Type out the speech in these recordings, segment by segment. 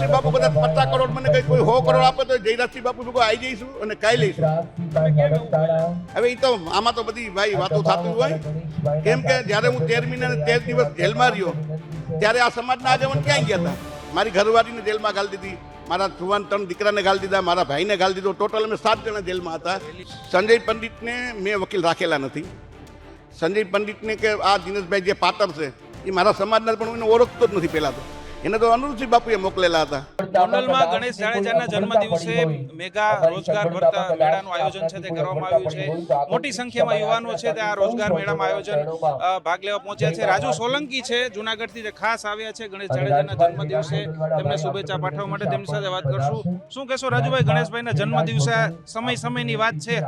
અનુરસિંહ બાપુ કદાચ પચાસ કરોડ મને કઈ કોઈ સો કરોડ આપે તો જયરાજસિંહ બાપુ લોકો આવી જઈશું અને કાઈ લઈશું. હવે એ તો આમાં તો બધી ભાઈ વાતો થતી હોય. કેમ કે જ્યારે હું તેર મહિના તેર દિવસ જેલમાં રહ્યો ત્યારે આ સમાજના આગેવાન ક્યાં ગયા હતા? મારી ઘરવાળીને જેલમાં ગાળી દીધી મારા જુવાન ત્રણ દીકરાને ગાળી દીધા મારા ભાઈને ગાળી દીધો. ટોટલ અમે સાત જણા જેલમાં હતા. સંજય પંડિતને મેં વકીલ રાખેલા નથી. સંજય પંડિતને કે આ દિનેશભાઈ જે પાત્ર છે એ મારા સમાજના પણ હું એને ઓળખતો જ નથી પહેલાં તો. એને તો અનુરસિંહ બાપુએ મોકલેલા હતા. ગોંડલમાં ગણેશ જાડેજાના જન્મ દિવસે મેગા રોજગાર ભરતા મેળાનું આયોજન છે તે કરવામાં આવ્યું છે. મોટી સંખ્યામાં યુવાનો છે તે આ રોજગાર મેળામાં આયોજન ભાગ લેવા પહોંચ્યા છે. રાજુ સોલંકી છે જુનાગઢથી જે ખાસ આવ્યા છે. ગણેશ જાડેજાના જન્મ દિવસે તેમને શુભેચ્છા પાઠવવા માટે તેમની સાથે વાત કરશું. શું કહેશો રાજુભાઈ ગણેશભાઈના જન્મ દિવસે સમય સમયની વાત છે?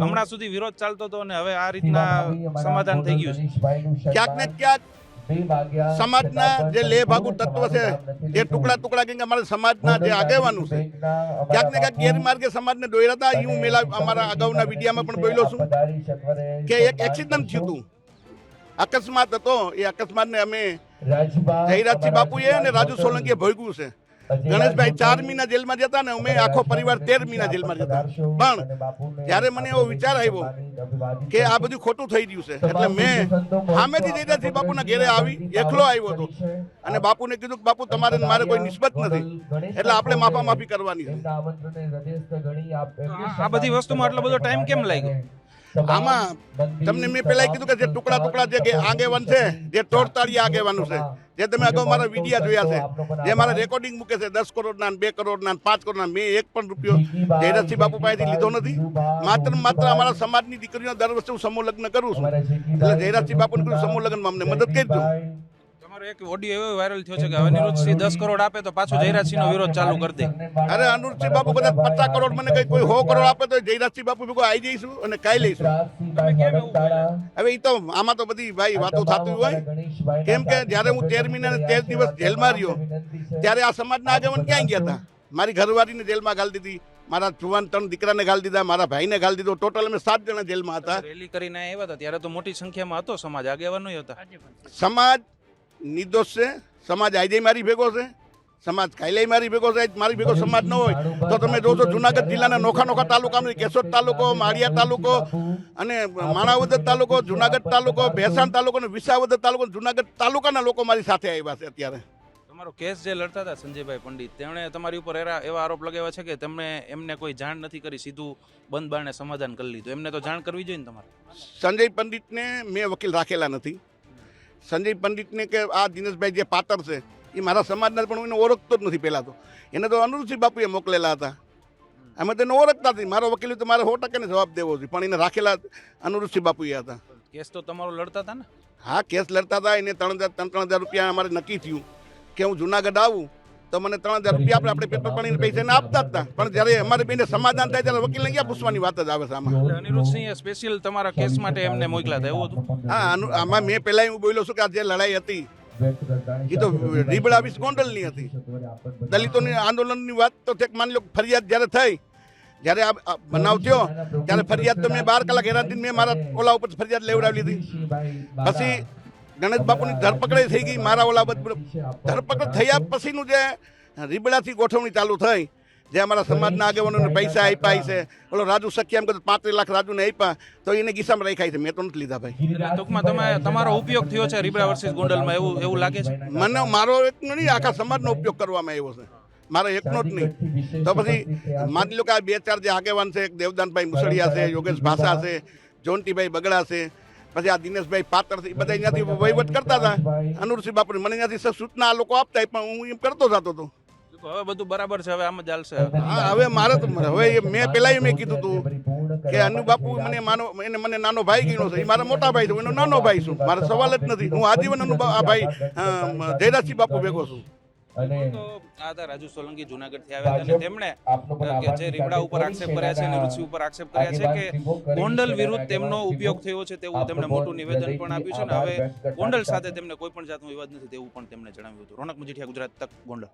હમણાં સુધી વિરોધ ચાલતો હતો અને હવે આ રીતના સમાધાન થઈ ગયું છે. ક્યાંક ને ક્યાંક સમાજના જે લે ભાગુ તત્વ છે જે ટુકડા ટુકડા કરીને અમારા સમાજના જે આગેવાનું છે ક્યાંક ને ક્યાંક ગેરમાર્ગે સમાજને એ હું મેલા અમારા અગાઉના વિડીયામાં પણ બોલ્યો છું કે એક એક્સિડન્ટ થયું હતું. અકસ્માત હતો એ અકસ્માતને અમે જયરાજસિંહ બાપુએ અને રાજુ સોલંકીએ ભોગવ્યું છે. ગણેશભાઈ ચાર મહિના જેલમાં જતા ને અમે આખો પરિવાર તેર મહિના જેલમાં જતા. પણ જ્યારે મને એવો વિચાર આવ્યો કે આ બધું ખોટું થઈ રહ્યું છે. એટલે મેં સામેથી જયરાજસિંહ બાપુના ઘેરે આવી એકલો આવ્યો હતો. અને બાપુને કીધું કે બાપુ તમારે મારે કોઈ નિસ્બત નથી. એટલે આપણે માફા માફી કરવાની છે. આ બધી વસ્તુમાં આટલો બધો ટાઈમ કેમ લાગ્યો? આમાં તમને મેં પહેલા કીધું કે જે ટુકડા ટુકડા જે આગેવાન છે જે તોડતાળી આગેવાનું છે જે તમે અગાઉ મારા વિડીયા જોયા છે જે મારા રેકોર્ડિંગ મૂકે છે દસ કરોડના ને બે કરોડના ને પાંચ કરોડના મેં એક પણ રૂપિયો જયરાજસિંહ બાપુ પાસેથી લીધો નથી. માત્ર માત્ર અમારા સમાજની દીકરીઓ દર વર્ષે હું સમૂહ લગ્ન કરું છું. એટલે જયરાજસિંહ બાપુને કીધું સમૂહ લગ્નમાં અમને મદદ કરજો. તમારો એક ઓડિયો એવો વાયરલ થયો છે કે હવે નિરુદ્ધસિંહ દસ કરોડ આપે તો પાછો જયરાજસિંહનો વિરોધ ચાલુ કરી દે. અરે અનુરસિંહ બાપુ બધા પચાસ કરોડ મને કઈ કોઈ સો કરોડ આપે તો જયરાજસિંહ બાપુ ભેગો આવી જઈશું અને કાઈ લઈશું. હવે એ તો આમાં તો બધી ભાઈ વાતો થતી હોય. કેમ કે જ્યારે હું તેર મહિના અને તેર દિવસ જેલમાં રહ્યો ત્યારે આ સમાજના આગેવાન ક્યાં ગયા હતા? મારી ઘરવાળીને જેલમાં ગાળી દીધી મારા જુવાન ત્રણ દીકરાને ગાળી દીધા મારા ભાઈને ગાળી દીધો. ટોટલ અમે સાત જણા જેલમાં હતા. રેલી કરીને આવ્યા હતા ત્યારે તો મોટી સંખ્યામાં હતો સમાજ આગેવાનો હતા. સમાજ નિર્દોષ છે. સમાજ આજે મારી ભેગો છે. સમાજ કાલે મારી ભેગો છે. મારી ભેગો સમાજ ન હોય તો તમે જોશો જુનાગઢ જિલ્લાના નોખા નોખા તાલુકાનું કેશોદ તાલુકો માળિયા તાલુકો અને માણાવદર તાલુકો જુનાગઢ તાલુકો ભેસાણ તાલુકો અને વિસાવદર તાલુકો જુનાગઢ તાલુકાના લોકો મારી સાથે આવ્યા છે અત્યારે. તમારો કેસ જે લડતા હતા સંજયભાઈ પંડિત તેમણે તમારી ઉપર એરા એવા આરોપ લગાવ્યા છે કે તેમણે એમને કોઈ જાણ નથી કરી સીધું બંધ બારણે સમાધાન કરી લીધું. એમને તો જાણ કરવી જોઈએ ને તમારે? સંજય પંડિતને મેં વકીલ રાખેલા નથી. સંજય પંડિતને કે આ દિનેશભાઈ જે પાતર છે એ મારા સમાજના પણ હું એને ઓળખતો જ નથી પહેલાં તો. એને તો અનુરસિંહ બાપુએ મોકલેલા હતા. અમે તેને ઓળખતા નથી મારો વકીલ તો મારે સો ટકાને જવાબ દેવો છે પણ એને રાખેલા અનુરસિંહ બાપુએ હતા. કેસ તો તમારો લડતા હતા ને? હા કેસ લડતા હતા. એને ત્રણ હજાર ત્રણ ત્રણ હજાર રૂપિયા અમારે નક્કી થયું કે હું જુનાગઢ આવું તો મને ત્રણ હજાર રૂપિયા આપણે આપણે પેપર પાણીને પૈસા એને આપતા હતા. પણ જ્યારે અમારે બેને સમાધાન થાય ત્યારે વકીલને ક્યાં પૂછવાની વાત જ આવે છે આમાં. અનિરુદ્ધસિંહ સ્પેશિયલ તમારા કેસ માટે એમને મોકલા હતા એવું હતું? હા આમાં મેં પહેલા હું બોલ્યો છું કે આ જે લડાઈ હતી એ તો રીબડા વીસ ગોંડલની હતી. દલિતોની આંદોલનની વાત તો ઠેક માની લો ફરિયાદ જ્યારે થઈ જ્યારે આ બનાવ થયો ત્યારે ફરિયાદ તો મેં બાર કલાક હેરાન મેં મારા ઓલા ઉપર ફરિયાદ લેવડાવી લીધી. પછી ગણેશ બાપુની ધરપકડ થઈ ગઈ મારા ઓલા ધરપકડ થયા પછીનું જે રીબડાથી ગોઠવણી ચાલુ થઈ જે અમારા સમાજના આગેવાનોને પૈસા આપ્યા છે. ઓલો રાજુ સખી એમ કીધું પાંત્રીસ લાખ રાજુને આપ્યા તો એને ગીસામાં રાખ્યા છે. મેં તો નથી લીધા ભાઈ. ટૂંકમાં તમે તમારો ઉપયોગ થયો છે રીબડા વર્સિસ ગોંડલમાં એવું એવું લાગે છે? મને મારો એકનો નહીં આખા સમાજનો ઉપયોગ કરવામાં આવ્યો છે. મારો એકનો જ નહીં. તો પછી માની લો કે આ બે ચાર જે આગેવાન છે એક દેવદાનભાઈ મુસળિયા છે યોગેશ ભાષા છે જોનટીભાઈ બગડા છે પછી આ દિનેશભાઈ પાત્ર એ બધા અહીંયાથી વહીવટ કરતા હતા. અનુરસિંહ બાપુ મને અહીંયાથી સૂચના આ લોકો આપતા પણ હું એમ કરતો જતો હતો. હવે બધું બરાબર છે હવે આમ જ ચાલશે હા હવે મારે તો હવે મેં પેલા મેં કીધું હતું કે અનુ બાપુ મને માનો એને મને નાનો ભાઈ ગણ્યો છે એ મારા મોટા ભાઈ છે એનો નાનો ભાઈ છું મારો સવાલ જ નથી હું આજીવન અનુ આ ભાઈ જયરાજસિંહ બાપુ ભેગો છું. આ હતા રાજુ સોલંકી જુનાગઢથી આવ્યા અને તેમણે જે રીબડા ઉપર આક્ષેપ કર્યા છે અને ઋષિ ઉપર આક્ષેપ કર્યા છે કે ગોંડલ વિરુદ્ધ તેમનો ઉપયોગ થયો છે તેવું તેમણે મોટું નિવેદન પણ આપ્યું છે અને હવે ગોંડલ સાથે તેમને કોઈ પણ જાતનો વિવાદ નથી તેવું પણ તેમણે જણાવ્યું હતું. રોનક મજીઠિયા ગુજરાત તક ગોંડલ.